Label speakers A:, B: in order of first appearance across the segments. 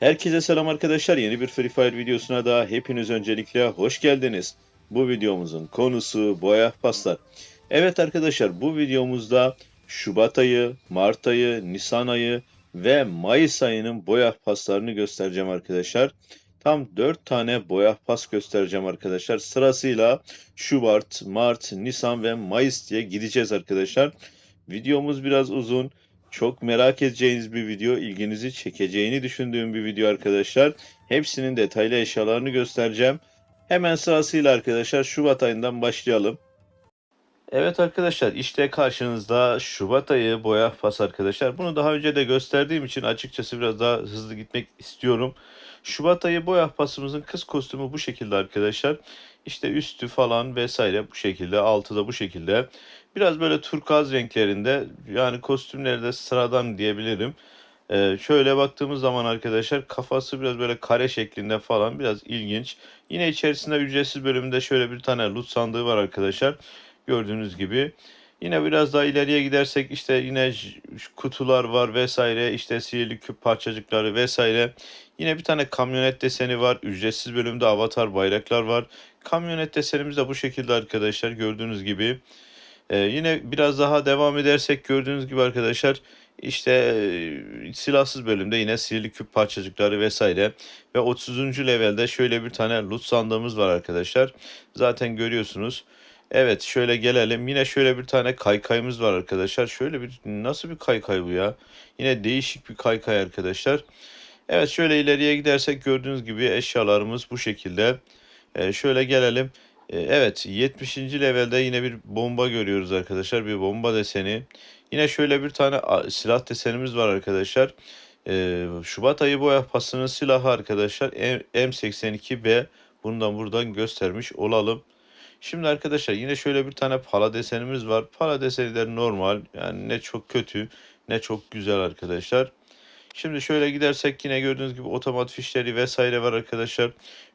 A: Herkese selam arkadaşlar. Yeni bir Free Fire videosuna da hepiniz öncelikle hoş geldiniz. Bu videomuzun konusu boya paslar. Evet arkadaşlar bu videomuzda Şubat ayı, Mart ayı, Nisan ayı ve Mayıs ayının boya paslarını göstereceğim arkadaşlar. Tam 4 tane boya pas göstereceğim arkadaşlar. Sırasıyla Şubat, Mart, Nisan ve Mayıs diye gideceğiz arkadaşlar. Videomuz biraz uzun. Çok merak edeceğiniz bir video, ilginizi çekeceğini düşündüğüm bir video arkadaşlar. Hepsinin detaylı eşyalarını göstereceğim. Hemen sırasıyla arkadaşlar Şubat ayından başlayalım. Evet arkadaşlar işte karşınızda Şubat ayı boya pas arkadaşlar. Bunu daha önce de gösterdiğim için açıkçası biraz daha hızlı gitmek istiyorum. Şubat ayı boya pasımızın kız kostümü bu şekilde arkadaşlar. İşte üstü falan vesaire bu şekilde, altı da bu şekilde. Biraz böyle turkuaz renklerinde yani kostümleri de sıradan diyebilirim. Ee, şöyle baktığımız zaman arkadaşlar kafası biraz böyle kare şeklinde falan biraz ilginç. Yine içerisinde ücretsiz bölümünde şöyle bir tane loot sandığı var arkadaşlar. Gördüğünüz gibi. Yine biraz daha ileriye gidersek işte yine kutular var vesaire işte sihirli küp parçacıkları vesaire. Yine bir tane kamyonet deseni var. Ücretsiz bölümde avatar bayraklar var. Kamyonet desenimiz de bu şekilde arkadaşlar gördüğünüz gibi. Ee, yine biraz daha devam edersek gördüğünüz gibi arkadaşlar işte e, silahsız bölümde yine sihirli küp parçacıkları vesaire ve 30. levelde şöyle bir tane loot sandığımız var arkadaşlar. Zaten görüyorsunuz. Evet şöyle gelelim. Yine şöyle bir tane kaykayımız var arkadaşlar. Şöyle bir nasıl bir kaykay bu ya? Yine değişik bir kaykay arkadaşlar. Evet şöyle ileriye gidersek gördüğünüz gibi eşyalarımız bu şekilde. Ee, şöyle gelelim. Ee, evet 70. levelde yine bir bomba görüyoruz arkadaşlar. Bir bomba deseni. Yine şöyle bir tane silah desenimiz var arkadaşlar. Ee, Şubat ayı boya pasının silahı arkadaşlar M- M82B. Bundan buradan göstermiş olalım. Şimdi arkadaşlar yine şöyle bir tane pala desenimiz var. Pala deseni de normal. Yani ne çok kötü ne çok güzel arkadaşlar. Şimdi şöyle gidersek yine gördüğünüz gibi otomat fişleri vesaire var arkadaşlar.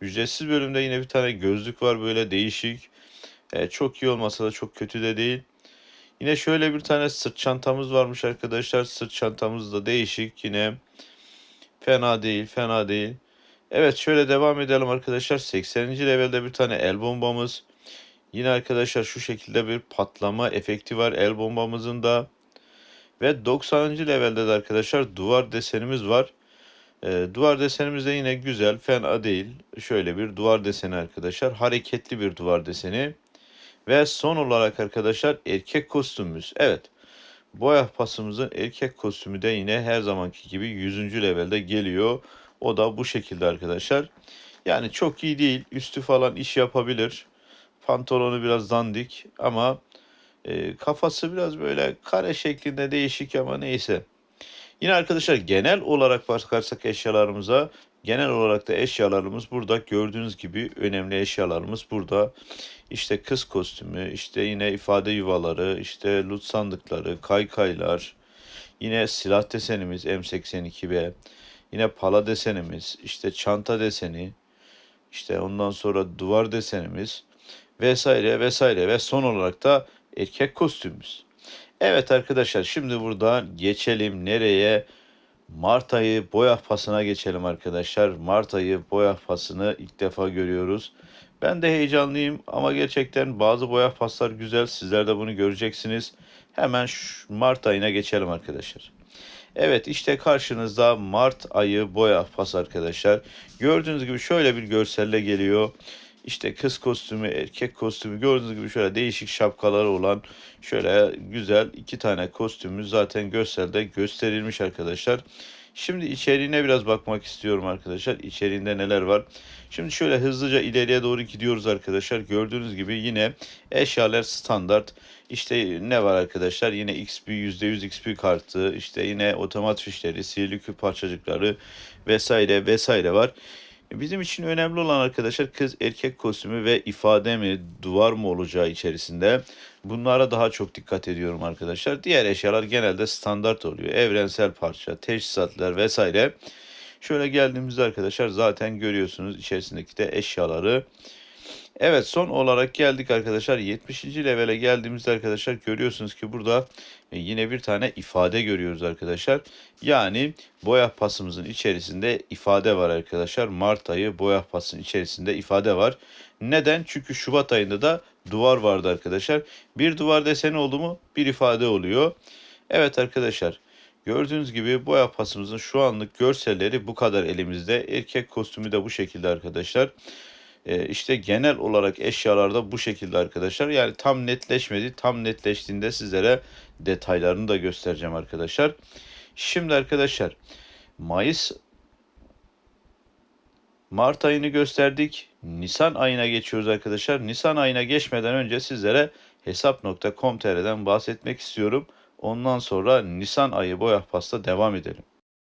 A: Ücretsiz bölümde yine bir tane gözlük var böyle değişik. E, çok iyi olmasa da çok kötü de değil. Yine şöyle bir tane sırt çantamız varmış arkadaşlar. Sırt çantamız da değişik yine. Fena değil, fena değil. Evet şöyle devam edelim arkadaşlar. 80. levelde bir tane el bombamız. Yine arkadaşlar şu şekilde bir patlama efekti var el bombamızın da. Ve 90. levelde de arkadaşlar duvar desenimiz var. Ee, duvar desenimiz de yine güzel, fena değil. Şöyle bir duvar deseni arkadaşlar. Hareketli bir duvar deseni. Ve son olarak arkadaşlar erkek kostümümüz. Evet. Boya pasımızın erkek kostümü de yine her zamanki gibi 100. levelde geliyor. O da bu şekilde arkadaşlar. Yani çok iyi değil. Üstü falan iş yapabilir. Pantolonu biraz dandik ama e, kafası biraz böyle kare şeklinde değişik ama neyse. Yine arkadaşlar genel olarak bakarsak eşyalarımıza genel olarak da eşyalarımız burada gördüğünüz gibi önemli eşyalarımız burada. İşte kız kostümü, işte yine ifade yuvaları, işte loot sandıkları, kaykaylar, yine silah desenimiz M82B, yine pala desenimiz, işte çanta deseni, işte ondan sonra duvar desenimiz vesaire vesaire ve son olarak da erkek kostümümüz. Evet arkadaşlar şimdi burada geçelim nereye? Mart ayı boya pasına geçelim arkadaşlar. Mart ayı boya pasını ilk defa görüyoruz. Ben de heyecanlıyım ama gerçekten bazı boya paslar güzel. Sizler de bunu göreceksiniz. Hemen şu Mart ayına geçelim arkadaşlar. Evet işte karşınızda Mart ayı boya pas arkadaşlar. Gördüğünüz gibi şöyle bir görselle geliyor. İşte kız kostümü, erkek kostümü gördüğünüz gibi şöyle değişik şapkaları olan şöyle güzel iki tane kostümümüz zaten görselde gösterilmiş arkadaşlar. Şimdi içeriğine biraz bakmak istiyorum arkadaşlar. İçeriğinde neler var? Şimdi şöyle hızlıca ileriye doğru gidiyoruz arkadaşlar. Gördüğünüz gibi yine eşyalar standart. İşte ne var arkadaşlar? Yine XP %100 XP kartı, işte yine otomat fişleri, sihirli küp parçacıkları vesaire vesaire var. Bizim için önemli olan arkadaşlar kız erkek kostümü ve ifade mi duvar mı olacağı içerisinde. Bunlara daha çok dikkat ediyorum arkadaşlar. Diğer eşyalar genelde standart oluyor. Evrensel parça, teçhizatlar vesaire. Şöyle geldiğimizde arkadaşlar zaten görüyorsunuz içerisindeki de eşyaları. Evet son olarak geldik arkadaşlar 70. levele geldiğimizde arkadaşlar görüyorsunuz ki burada yine bir tane ifade görüyoruz arkadaşlar. Yani boya pasımızın içerisinde ifade var arkadaşlar. Mart ayı boya pasının içerisinde ifade var. Neden? Çünkü Şubat ayında da duvar vardı arkadaşlar. Bir duvar deseni oldu mu bir ifade oluyor. Evet arkadaşlar gördüğünüz gibi boya pasımızın şu anlık görselleri bu kadar elimizde. Erkek kostümü de bu şekilde arkadaşlar. Ee, işte genel olarak eşyalarda bu şekilde arkadaşlar. Yani tam netleşmedi. Tam netleştiğinde sizlere detaylarını da göstereceğim arkadaşlar. Şimdi arkadaşlar Mayıs Mart ayını gösterdik. Nisan ayına geçiyoruz arkadaşlar. Nisan ayına geçmeden önce sizlere hesap.com.tr'den bahsetmek istiyorum. Ondan sonra Nisan ayı boya pasta devam edelim.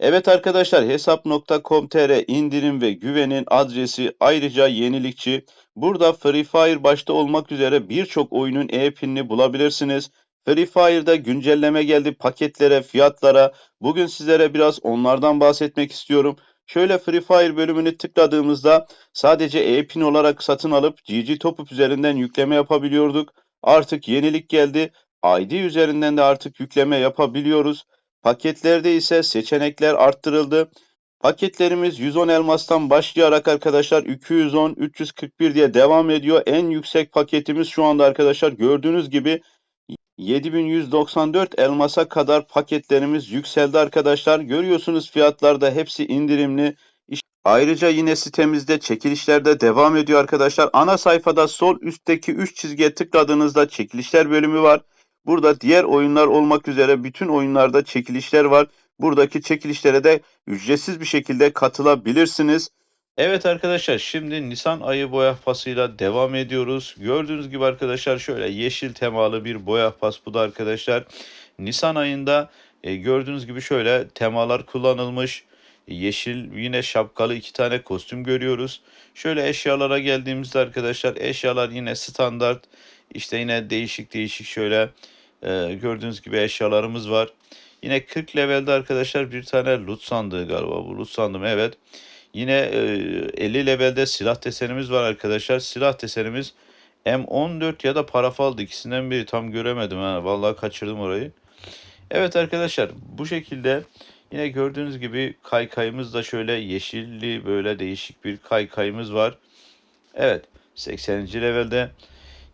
A: Evet arkadaşlar hesap.com.tr indirim ve güvenin adresi ayrıca yenilikçi. Burada Free Fire başta olmak üzere birçok oyunun e-pinini bulabilirsiniz. Free Fire'da güncelleme geldi paketlere, fiyatlara. Bugün sizlere biraz onlardan bahsetmek istiyorum. Şöyle Free Fire bölümünü tıkladığımızda sadece e-pin olarak satın alıp GG Topup üzerinden yükleme yapabiliyorduk. Artık yenilik geldi. ID üzerinden de artık yükleme yapabiliyoruz. Paketlerde ise seçenekler arttırıldı. Paketlerimiz 110 elmastan başlayarak arkadaşlar 210, 341 diye devam ediyor. En yüksek paketimiz şu anda arkadaşlar gördüğünüz gibi 7194 elmasa kadar paketlerimiz yükseldi arkadaşlar. Görüyorsunuz fiyatlarda hepsi indirimli. Ayrıca yine sitemizde çekilişler de devam ediyor arkadaşlar. Ana sayfada sol üstteki 3 çizgiye tıkladığınızda çekilişler bölümü var. Burada diğer oyunlar olmak üzere bütün oyunlarda çekilişler var. Buradaki çekilişlere de ücretsiz bir şekilde katılabilirsiniz. Evet arkadaşlar şimdi Nisan ayı boya pasıyla devam ediyoruz. Gördüğünüz gibi arkadaşlar şöyle yeşil temalı bir boya pas bu da arkadaşlar. Nisan ayında e, gördüğünüz gibi şöyle temalar kullanılmış. Yeşil yine şapkalı iki tane kostüm görüyoruz. Şöyle eşyalara geldiğimizde arkadaşlar eşyalar yine standart. İşte yine değişik değişik şöyle e, gördüğünüz gibi eşyalarımız var. Yine 40 levelde arkadaşlar bir tane loot sandığı galiba bu loot sandım evet. Yine e, 50 levelde silah desenimiz var arkadaşlar. Silah desenimiz M14 ya da parafaldı ikisinden biri tam göremedim ha. Vallahi kaçırdım orayı. Evet arkadaşlar bu şekilde yine gördüğünüz gibi kaykayımız da şöyle yeşilli böyle değişik bir kaykayımız var. Evet 80. levelde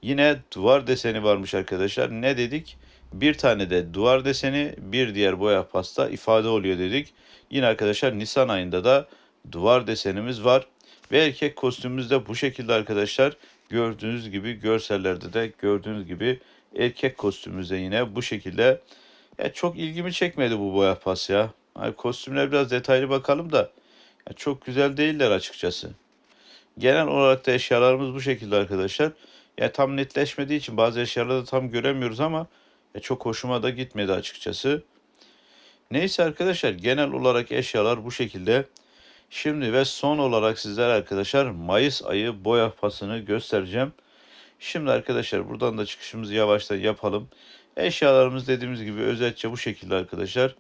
A: yine duvar deseni varmış arkadaşlar. Ne dedik? Bir tane de duvar deseni bir diğer boya pasta ifade oluyor dedik. Yine arkadaşlar Nisan ayında da duvar desenimiz var. Ve erkek kostümümüz de bu şekilde arkadaşlar. Gördüğünüz gibi görsellerde de gördüğünüz gibi erkek kostümümüzde yine bu şekilde. Ya çok ilgimi çekmedi bu boya pas ya. Hani kostümler biraz detaylı bakalım da ya çok güzel değiller açıkçası. Genel olarak da eşyalarımız bu şekilde arkadaşlar. Ya tam netleşmediği için bazı eşyaları da tam göremiyoruz ama ya çok hoşuma da gitmedi açıkçası. Neyse arkadaşlar genel olarak eşyalar bu şekilde. Şimdi ve son olarak sizlere arkadaşlar Mayıs ayı boya pasını göstereceğim. Şimdi arkadaşlar buradan da çıkışımızı yavaştan yapalım. Eşyalarımız dediğimiz gibi özetçe bu şekilde arkadaşlar.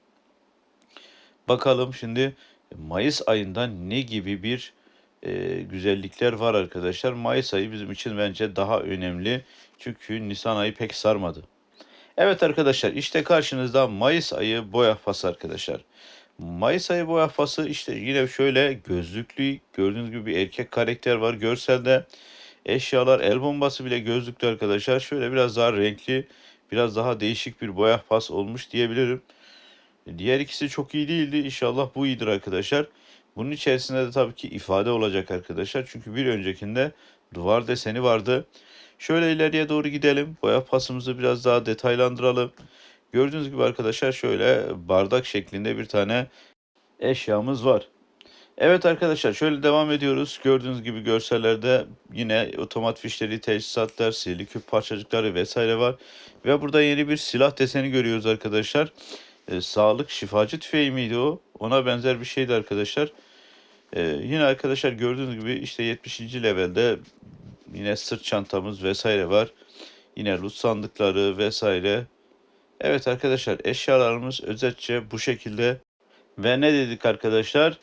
A: Bakalım şimdi Mayıs ayında ne gibi bir e, güzellikler var arkadaşlar. Mayıs ayı bizim için bence daha önemli. Çünkü Nisan ayı pek sarmadı. Evet arkadaşlar işte karşınızda Mayıs ayı boya pası arkadaşlar. Mayıs ayı boya pası işte yine şöyle gözlüklü gördüğünüz gibi bir erkek karakter var görselde. Eşyalar el bombası bile gözlüklü arkadaşlar. Şöyle biraz daha renkli biraz daha değişik bir boya pas olmuş diyebilirim. Diğer ikisi çok iyi değildi. İnşallah bu iyidir arkadaşlar. Bunun içerisinde de tabii ki ifade olacak arkadaşlar. Çünkü bir öncekinde duvar deseni vardı. Şöyle ileriye doğru gidelim. Boya pasımızı biraz daha detaylandıralım. Gördüğünüz gibi arkadaşlar şöyle bardak şeklinde bir tane eşyamız var. Evet arkadaşlar şöyle devam ediyoruz. Gördüğünüz gibi görsellerde yine otomat fişleri, teçhizatlar, sihirli küp parçacıkları vesaire var. Ve burada yeni bir silah deseni görüyoruz arkadaşlar. Ee, sağlık şifacı tüfeği miydi o? Ona benzer bir şeydi arkadaşlar. Ee, yine arkadaşlar gördüğünüz gibi işte 70. levelde yine sırt çantamız vesaire var. Yine loot sandıkları vesaire. Evet arkadaşlar eşyalarımız özetçe bu şekilde. Ve ne dedik arkadaşlar?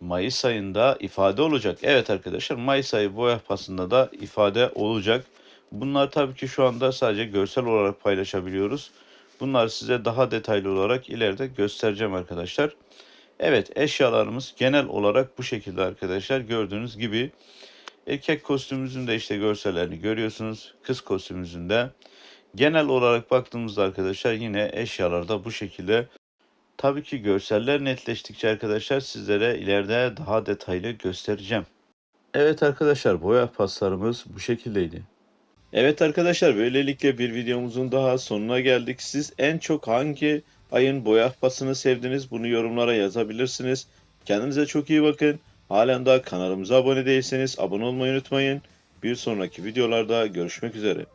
A: Mayıs ayında ifade olacak. Evet arkadaşlar Mayıs ayı boya pasında da ifade olacak. Bunlar tabii ki şu anda sadece görsel olarak paylaşabiliyoruz. Bunları size daha detaylı olarak ileride göstereceğim arkadaşlar. Evet eşyalarımız genel olarak bu şekilde arkadaşlar. Gördüğünüz gibi erkek kostümümüzün de işte görsellerini görüyorsunuz. Kız kostümümüzün de. Genel olarak baktığımızda arkadaşlar yine eşyalarda bu şekilde. Tabii ki görseller netleştikçe arkadaşlar sizlere ileride daha detaylı göstereceğim. Evet arkadaşlar boya paslarımız bu şekildeydi. Evet arkadaşlar böylelikle bir videomuzun daha sonuna geldik. Siz en çok hangi ayın boya pasını sevdiniz bunu yorumlara yazabilirsiniz. Kendinize çok iyi bakın. Halen daha kanalımıza abone değilseniz abone olmayı unutmayın. Bir sonraki videolarda görüşmek üzere.